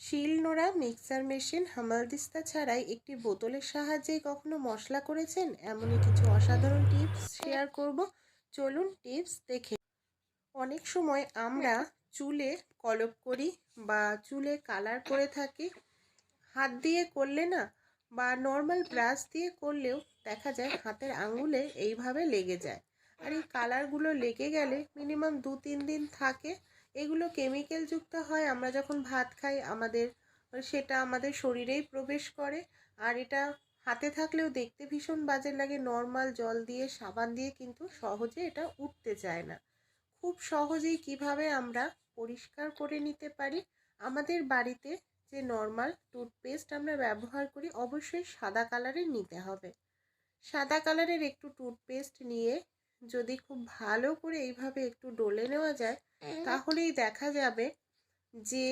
শিল নোড়া, mixer machine হামালদিস্তা ছাড়াই একটি বোতলের সাহায্যেই কখনো মশলা করেছেন? এমনই কিছু অসাধারণ টিপস শেয়ার করব। চলুন টিপস দেখে অনেক সময় আমরা চুলে কলপ করি বা চুলে কালার করে থাকি। হাত দিয়ে করলে না বা নর্মাল ব্রাশ দিয়ে করলেও দেখা যায় হাতের আঙুলে এইভাবে লেগে যায়। আর এই কালারগুলো লেগে গেলে মিনিমাম দু তিন দিন থাকে। এগুলো কেমিক্যাল যুক্ত হয়, আমরা যখন ভাত খাই আমাদের, সেটা আমাদের শরীরেই প্রবেশ করে। আর এটা হাতে থাকলেও দেখতে ভীষণ বাজে লাগে নর্মাল জল দিয়ে, সাবান দিয়ে কিন্তু সহজে এটা উঠতে চায় না। খুব সহজেই কীভাবে আমরা পরিষ্কার করে নিতে পারি? আমাদের বাড়িতে যে নর্মাল টুথপেস্ট আমরা ব্যবহার করি, অবশ্যই সাদা কালারের নিতে হবে। সাদা কালারের একটু টুথপেস্ট নিয়ে যদি খুব ভালো করে এইভাবে একটু ডলে নেওয়া যায় তাহলেই দেখা যাবে যে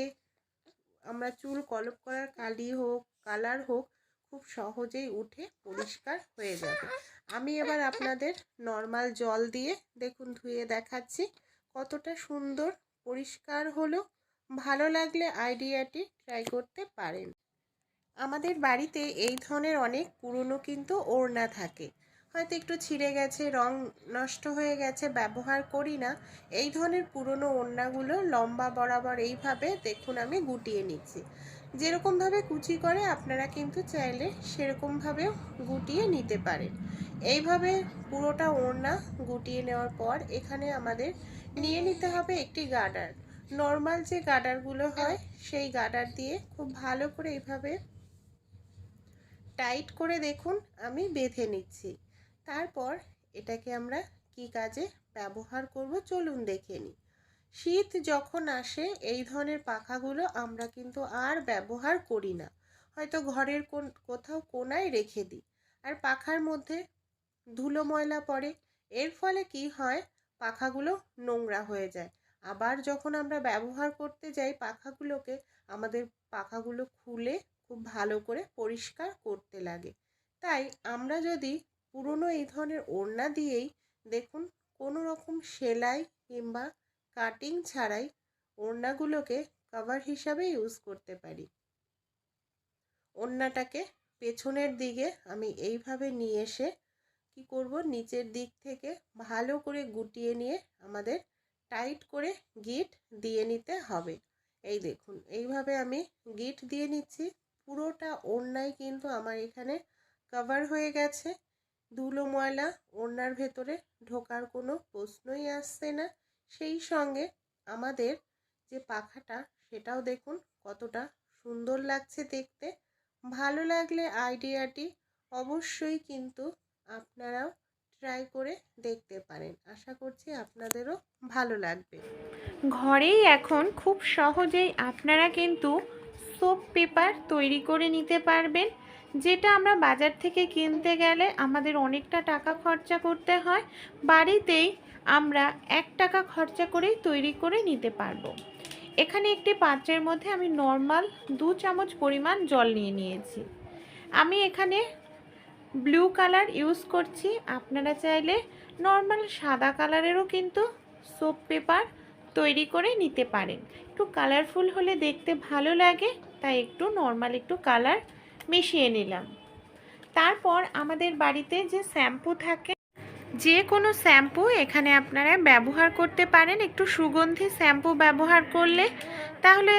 আমরা চুল কলপ করার কালি হোক কালার হোক খুব সহজেই উঠে পরিষ্কার হয়ে যাবে। আমি এবার আপনাদের নর্মাল জল দিয়ে দেখুন ধুয়ে দেখাচ্ছি কতটা সুন্দর পরিষ্কার হলো। ভালো লাগলে আইডিয়াটি ট্রাই করতে পারেন। আমাদের বাড়িতে এই ধরনের অনেক পুরনো কিন্তু ওড়না থাকে। হয়তো একটু ছিঁড়ে গেছে, রং নষ্ট হয়ে গেছে, ব্যবহার করি না। এই ধরনের পুরনো ওড়নাগুলো লম্বা বরাবর এইভাবে দেখুন আমি গুটিয়ে নিচ্ছি। যেরকমভাবে কুচি করে আপনারা কিন্তু চাইলে সেরকমভাবেও গুটিয়ে নিতে পারেন। এইভাবে পুরোটা ওড়না গুটিয়ে নেওয়ার পর এখানে আমাদের নিয়ে নিতে হবে একটি গার্ডার নর্মাল যে গার্ডারগুলো হয়, সেই গার্ডার দিয়ে খুব ভালো করে এইভাবে টাইট করে দেখুন, আমি বেঁধে নিচ্ছি। তারপর এটাকে আমরা কি কাজে ব্যবহার করব? চলুন দেখে নিই। শীত যখন আসে, এই ধরনের পাখাগুলো আমরা কিন্তু আর ব্যবহার করি না। হয়তো ঘরের কোন, কোথাও কোনায় রেখে দিই। আর পাখার মধ্যে ধুলো ময়লা পড়ে। এর ফলে কি হয়? পাখাগুলো নোংরা হয়ে যায়। আবার যখন আমরা ব্যবহার করতে যাই পাখাগুলোকে, আমাদের পাখাগুলো খুলে খুব ভালো করে পরিষ্কার করতে লাগে। তাই আমরা যদি পুরনো এই ধরনের ওড়না দিয়েই দেখুন কোনো রকম সেলাই কিংবা কাটিং ছাড়াই ওড়নাগুলোকে কভার হিসাবে ইউজ করতে পারি। ওড়নাটাকে পেছনের দিকে আমি এইভাবে নিয়ে এসে কি করব? নিচের দিক থেকে ভালো করে গুটিয়ে নিয়ে আমাদের টাইট করে গিট দিয়ে নিতে হবে। এই দেখুন, এইভাবে আমি গিট দিয়ে নিচ্ছি। পুরোটা ওড়নায় কিন্তু আমার এখানে কভার হয়ে গেছে। ধুলো ময়লা ওড়নার ভেতরে ঢোকার কোনো প্রশ্নই আসছে না। সেই সঙ্গে আমাদের যে পাখাটা, সেটাও দেখুন কতটা সুন্দর লাগছে দেখতে। ভালো লাগলে আইডিয়াটি অবশ্যই কিন্তু আপনারাও ট্রাই করে দেখতে পারেন। আশা করছি আপনাদেরও ভালো লাগবে। ঘরেই এখন খুব সহজেই আপনারা কিন্তু সোপ পেপার তৈরি করে নিতে পারবেন। যেটা আমরা বাজার থেকে কিনতে গেলে আমাদের অনেকটা টাকা খরচা করতে হয়, বাড়িতেই আমরা এক টাকা খরচা করেই তৈরি করে নিতে পারব। এখানে একটি পাত্রের মধ্যে আমি নর্মাল দু চামচ পরিমাণ জল নিয়ে নিয়েছি। আমি এখানে ব্লু কালার ইউজ করছি, আপনারা চাইলে নর্মাল সাদা কালারেরও কিন্তু সোপ পেপার তৈরি করে নিতে পারেন। একটু কালারফুল হলে দেখতে ভালো লাগে, তাই একটু নর্মাল একটু কালার মিশিয়ে নিলাম। তারপর আমাদের বাড়িতে যে শ্যাম্পু থাকে, যে কোনো শ্যাম্পু এখানে আপনারা ব্যবহার করতে পারেন। একটু সুগন্ধি শ্যাম্পু ব্যবহার করলে তাহলে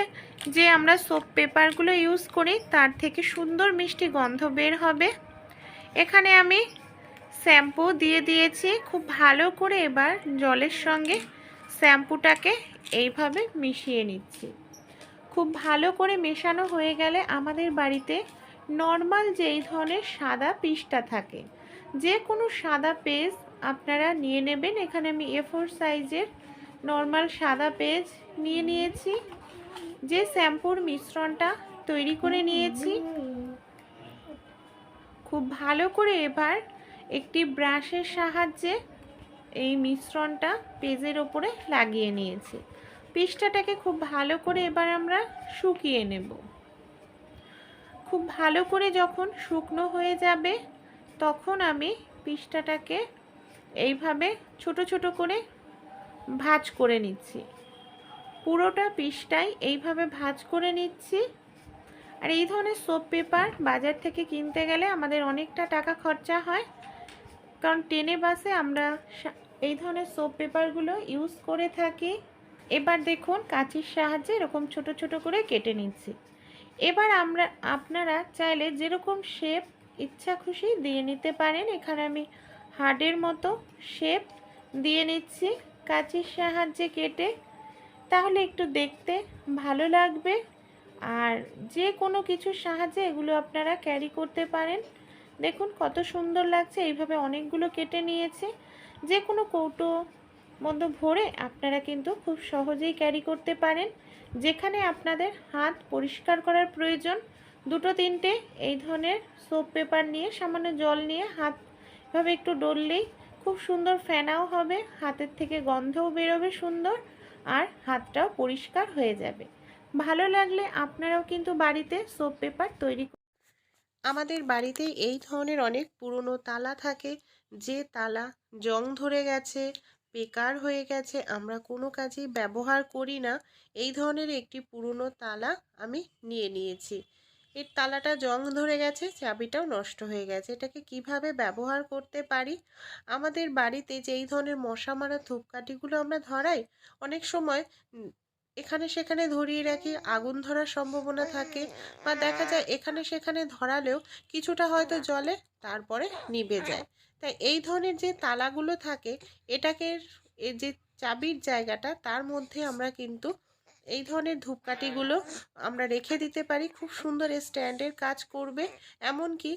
যে আমরা সোপ পেপারগুলো ইউজ করি, তার থেকে সুন্দর মিষ্টি গন্ধ বের হবে। এখানে আমি শ্যাম্পু দিয়ে দিয়েছি। খুব ভালো করে এবার জলের সঙ্গে শ্যাম্পুটাকে এইভাবে মিশিয়ে নিচ্ছি। খুব ভালো করে মেশানো হয়ে গেলে আমাদের বাড়িতে নর্মাল যেই ধরনের সাদা পিসটা থাকে। যে কোনো সাদা পেজ আপনারা নিয়ে নেবেন। এখানে আমি এ ফোর সাইজের নর্মাল সাদা পেজ নিয়ে নিয়েছি। যে শ্যাম্পুর মিশ্রণটা তৈরি করে নিয়েছি। খুব ভালো করে এবার একটি ব্রাশের সাহায্যে এই মিশ্রণটা পেজের ওপরে লাগিয়ে নিয়েছি। পিসটাটাকে খুব ভালো করে এবার আমরা শুকিয়ে নেব। খুব ভালো করে যখন শুকনো হয়ে যাবে, তখন আমি পিসটাটাকে এইভাবে ছোট ছোট করে ভাজ করে নিচ্ছি। পুরোটা পিসটাই এইভাবে ভাঁজ করে নিচ্ছি। আর এই ধরনের সোপ পেপার বাজার থেকে কিনতে গেলে আমাদের অনেকটা টাকা খরচা হয়। কারণ ট্রেনে, বাসে আমরা এই ধরনের সোপ পেপারগুলো ইউজ করে থাকি। এবার দেখুন কাঁচির সাহায্যে এরকম ছোট ছোট করে কেটে নিচ্ছি। এবার আমরা, আপনারা চাইলে যেরকম শেপ ইচ্ছা খুশি দিয়ে নিতে পারেন। এখানে আমি হার্ডের মতো শেপ দিয়ে নিচ্ছি কাঁচির সাহায্যে কেটে। তাহলে একটু দেখতে ভালো লাগবে। আর যে কোনো কিছুর সাহায্যে এগুলো আপনারা ক্যারি করতে পারেন। দেখুন কত সুন্দর লাগছে, এইভাবে অনেকগুলো কেটে নিয়েছে। যে কোনো কৌটো মধ্যে ভরে আপনারা কিন্তু খুব সহজেই ক্যারি করতে পারেন। যেখানে আপনাদের হাত পরিষ্কার করার প্রয়োজন, দুটো তিনটে এই ধরনের সোপ পেপার নিয়ে, সামান্য জল নিয়ে হাত এভাবে একটু ডললেই খুব সুন্দর ফেনাও হবে, হাতের থেকে গন্ধও বেরোবে সুন্দর আর হাতটাও পরিষ্কার হয়ে যাবে। ভালো লাগলে আপনারাও কিন্তু বাড়িতে সোপ পেপার তৈরি আমাদের বাড়িতে এই ধরনের অনেক পুরনো তালা থাকে, যে তালা জং ধরে গেছে বেকার হয়ে গেছে, আমরা কোনো কাজেই ব্যবহার করি না, এই ধরনের একটি পুরনো তালা আমি নিয়ে নিয়েছি। এর তালাটা জং ধরে গেছে, চাবিটাও নষ্ট হয়ে গেছে। এটাকে কীভাবে ব্যবহার করতে পারি? আমাদের বাড়িতে যে এই ধরনের মশা মারা ধূপকাঠিগুলো আমরা ধরাই, অনেক সময় এখানে সেখানে ধরিয়ে রাখি, আগুন ধরার সম্ভাবনা থাকে বা দেখা যায় এখানে সেখানে ধরালেও কিছুটা হয়তো জলে তারপরে নিভে যায়। তাই এই ধরনের যে তালাগুলো থাকে, এটাকে এই যে চাবির জায়গাটা, তার মধ্যে আমরা কিন্তু এই ধরনের ধূপকাঠিগুলো আমরা রেখে দিতে পারি। খুব সুন্দর স্ট্যান্ডের কাজ করবে। এমনকি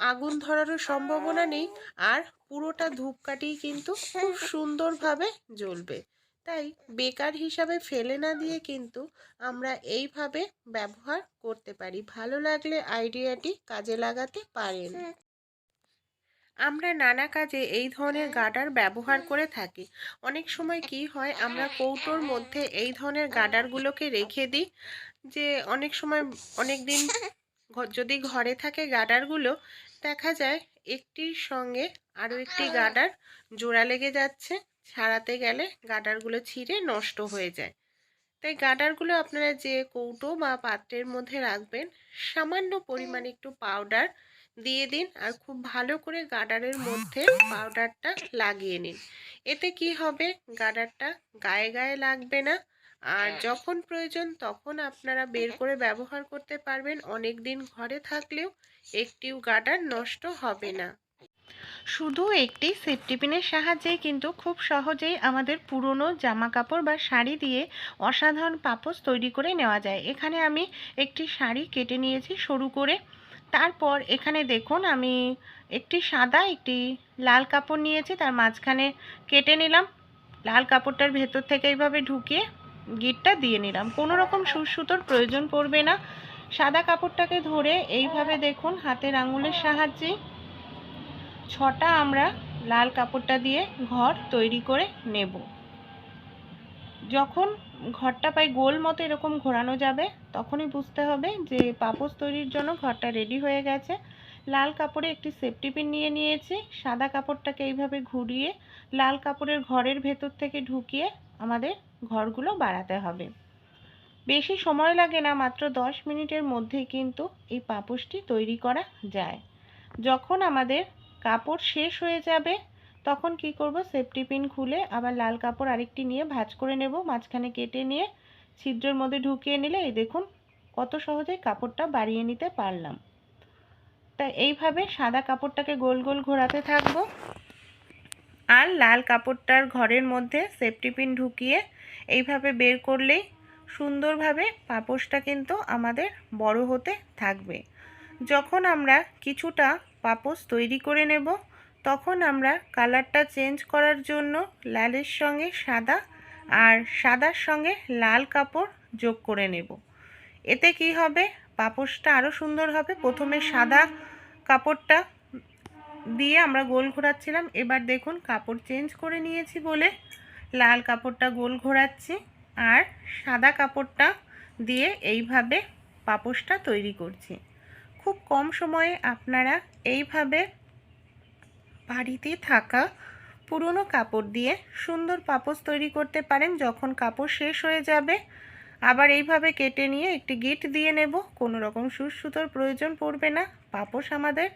আগুন ধরারও সম্ভাবনা নেই আর পুরোটা ধূপকাঠি কিন্তু খুব সুন্দরভাবে জ্বলবে। তাই বেকার হিসাবে ফেলে না দিয়ে কিন্তু আমরা এইভাবে ব্যবহার করতে পারি। ভালো লাগলে আইডিয়াটি কাজে লাগাতে পারেন। আমরা নানা কাজে এই ধরনের গার্ডার ব্যবহার করে থাকি। অনেক সময় কি হয়, আমরা কৌটোর মধ্যে এই ধরনের গার্ডারগুলোকে রেখে দিই যে, অনেক সময় অনেক দিন যদি ঘরে থাকে গার্ডারগুলো দেখা যায় একটির সঙ্গে আরও একটি গার্ডার জোড়া লেগে যাচ্ছে, ছাড়াতে গেলে গার্ডারগুলো ছিঁড়ে নষ্ট হয়ে যায়। তাই গার্ডারগুলো আপনারা যে কৌটো বা পাত্রের মধ্যে রাখবেন, সামান্য পরিমাণে একটু পাউডার দিয়ে দিন আর খুব ভালো করে গার্ডারের মধ্যে পাউডারটা লাগিয়ে নিন। এতে কি হবে? গার্ডারটা গায়ে গায়ে লাগবে না। আর যখন প্রয়োজন তখন আপনারা বের করে ব্যবহার করতে পারবেন। অনেক দিন ঘরে থাকলেও একটিও গার্ডার নষ্ট হবে না। শুধু একটি সেফটি পিনের সাহায্যেই কিন্তু খুব সহজেই আমাদের পুরনো জামা কাপড় বা শাড়ি দিয়ে অসাধারণ পাপোশ তৈরি করে নেওয়া যায়। এখানে আমি একটি শাড়ি কেটে নিয়েছি সরু করে। তারপর এখানে দেখুন আমি একটি সাদা, একটি লাল কাপড় নিয়েছি, তার মাঝখানে কেটে নিলাম। লাল কাপড়টার ভেতর থেকে এইভাবে ঢুকিয়ে গিটটা দিয়ে নিলাম। কোনো রকম সুসুতোর প্রয়োজন পড়বে না। সাদা কাপড়টাকে ধরে এইভাবে দেখুন হাতের আঙুলের সাহায্যে ছটা আমরা লাল কাপড়টা দিয়ে ঘর তৈরি করে নেব। যখন ঘরটা পাই গোল মতো এরকম ঘোরানো যাবে, তখনই বুঝতে হবে যে পাপোশ তৈরির জন্য ঘরটা রেডি হয়ে গেছে। লাল কাপড়ে একটি সেফটি পিন নিয়ে নিয়েছি। সাদা কাপড়টাকে এইভাবে ঘুরিয়ে, লাল কাপড়ের ঘরের ভেতর থেকে ঢুকিয়ে আমাদের ঘরগুলো বাড়াতে হবে। বেশি সময় লাগে না, মাত্র দশ মিনিটের মধ্যেই কিন্তু এই পাপোশটি তৈরি করা যায়। যখন আমাদের কাপড় শেষ হয়ে যাবে তখন কি করব? সেফটি পিন খুলে আবার লাল কাপড় আরেকটি নিয়ে ভাঁজ করে নেব, মাঝখানে কেটে নিয়ে ছিদ্রের মধ্যে ঢুকিয়ে নিলে এই দেখুন কত সহজে কাপড়টা বাড়িয়ে নিতে পারলাম। তা এইভাবে সাদা কাপড়টাকে গোল গোল ঘোরাতে থাকব আর লাল কাপড়টার ঘরের মধ্যে সেফটি পিন ঢুকিয়ে এইভাবে বের করলেই সুন্দরভাবে পাপোশটা কিন্তু আমাদের বড় হতে থাকবে। যখন আমরা কিছুটা পাপোশ তৈরি করে নেব তখন আমরা কালারটা চেঞ্জ করার জন্য লালের সঙ্গে সাদা আর সাদার সঙ্গে লাল কাপড় যোগ করে নেব। এতে কি হবে? পাপোশটা আরও সুন্দর হবে। প্রথমে সাদা কাপড়টা দিয়ে আমরা গোল ঘোরাচ্ছিলাম। এবার দেখুন, কাপড় চেঞ্জ করে নিয়েছি বলে লাল কাপড়টা গোল ঘোরাচ্ছি আর সাদা কাপড়টা দিয়ে এইভাবে পাপোশটা তৈরি করছি। খুব কম সময়ে আপনারা এইভাবে বাড়িতে থাকা পুরনো কাপড় দিয়ে সুন্দর পাপোশ তৈরি করতে পারেন যখন কাপড় শেষ হয়ে যাবে। আবার এইভাবে কেটে নিয়ে একটি গিট দিয়ে নেব। কোনো রকম সুচ সুতোর প্রয়োজন পড়বে না। পাপোশ আমাদের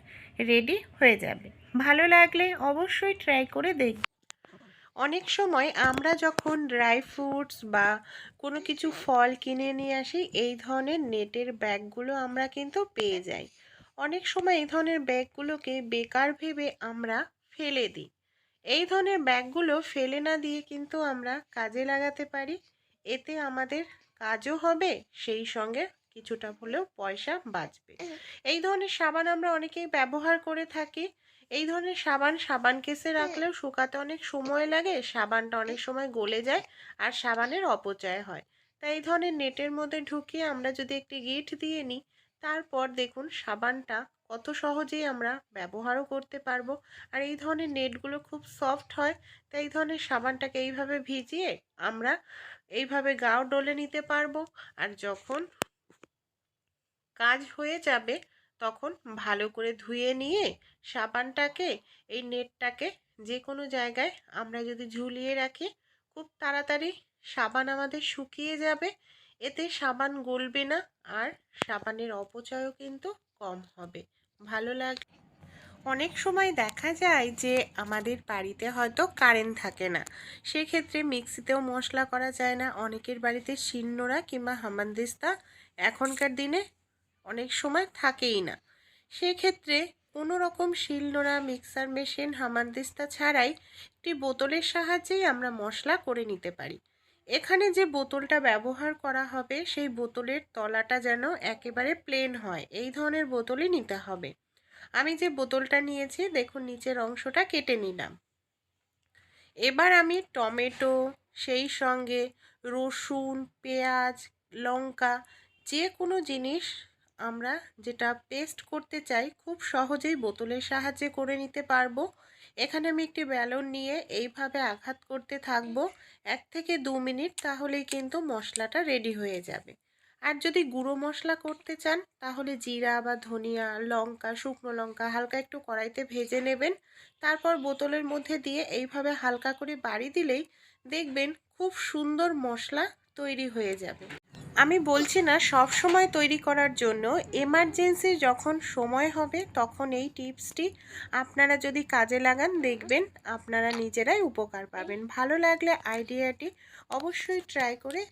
রেডি হয়ে যাবে। ভালো লাগলে অবশ্যই ট্রাই করে দেখব অনেক সময় আমরা যখন ড্রাই ফ্রুটস বা কোনো কিছু ফল কিনে নিয়ে আসি, এই ধরনের নেটের ব্যাগগুলো আমরা কিন্তু পেয়ে যাই। অনেক সময় এই ধরনের ব্যাগগুলোকে বেকার ভেবে আমরা ফেলে দিই। এই ধরনের ব্যাগগুলো ফেলে না দিয়ে কিন্তু আমরা কাজে লাগাতে পারি। এতে আমাদের কাজও হবে সেই সঙ্গে কিছুটা হলেও পয়সা বাঁচবে। এই ধরনের সাবান আমরা অনেকেই ব্যবহার করে থাকি। এই ধরনের সাবান সাবান কেসে রাখলেও শুকাতে অনেক সময় লাগে সাবানটা অনেক সময় গলে যায় আর সাবানের অপচয় হয়। তাই এই ধরনের নেটের মধ্যে ঢুকিয়ে আমরা যদি একটি গিট দিয়ে নিই তারপর দেখুন সাবানটা কত সহজেই আমরা ব্যবহারও করতে পারব। আর এই ধরনের নেটগুলো খুব সফট হয়, তাই এই ধরনের সাবানটাকে এইভাবে ভিজিয়ে আমরা এইভাবে গাও ডলে নিতে পারব। আর যখন কাজ হয়ে যাবে, তখন ভালো করে ধুয়ে নিয়ে সাবানটাকে, এই নেটটাকে যে কোনো জায়গায় আমরা যদি ঝুলিয়ে রাখি, খুব তাড়াতাড়ি সাবান আমাদের শুকিয়ে যাবে। এতে সাবান গলবে না আর সাবানের অপচয়ও কিন্তু কম হবে। ভালো লাগে, অনেক সময় দেখা যায় যে আমাদের বাড়িতে হয়তো কারেন্ট থাকে না। সেক্ষেত্রে মিক্সিতেও মশলা করা যায় না। অনেকের বাড়িতে শিলনোড়া কিংবা হামানদিস্তা এখনকার দিনে অনেক সময় থাকেই না। সেক্ষেত্রে কোনো রকম শিলনোড়া মিক্সার মেশিন, হামানদিস্তা ছাড়াই একটি বোতলের সাহায্যেই আমরা মশলা করে নিতে পারি। এখানে যে বোতলটা ব্যবহার করা হবে, সেই বোতলের তলাটা যেন একেবারে প্লেন হয়। এই ধরনের বোতলই নিতে হবে। আমি যে বোতলটা নিয়েছি, দেখুন নিচের অংশটা কেটে নিলাম। এবার আমি টমেটো, সেই সঙ্গে রসুন, পেঁয়াজ, লঙ্কা, যে কোনো জিনিস আমরা যেটা পেস্ট করতে চাই, খুব সহজেই বোতলের সাহায্যে করে নিতে পারব। এখানে আমি একটি ব্যালন নিয়ে এইভাবে আঘাত করতে থাকব এক থেকে দু মিনিট, তাহলেই কিন্তু মশলাটা রেডি হয়ে যাবে। আর যদি গুঁড়ো মশলা করতে চান, তাহলে জিরা বা ধনিয়া, লঙ্কা, শুকনো লঙ্কা হালকা একটু কড়াইতে ভেজে নেবেন। তারপর বোতলের মধ্যে দিয়ে এইভাবে হালকা করে বাড়ি দিলেই দেখবেন খুব সুন্দর মশলা তৈরি হয়ে যাবে। আমি বলছি না, সব সময় তৈরি করার জন্য এমার্জেন্সি যখন সময় হবে, তখন এই টিপসটি আপনারা যদি কাজে লাগান, দেখবেন আপনারা নিজেরাই উপকার পাবেন। ভালো লাগলে আইডিয়াটি অবশ্যই ট্রাই করে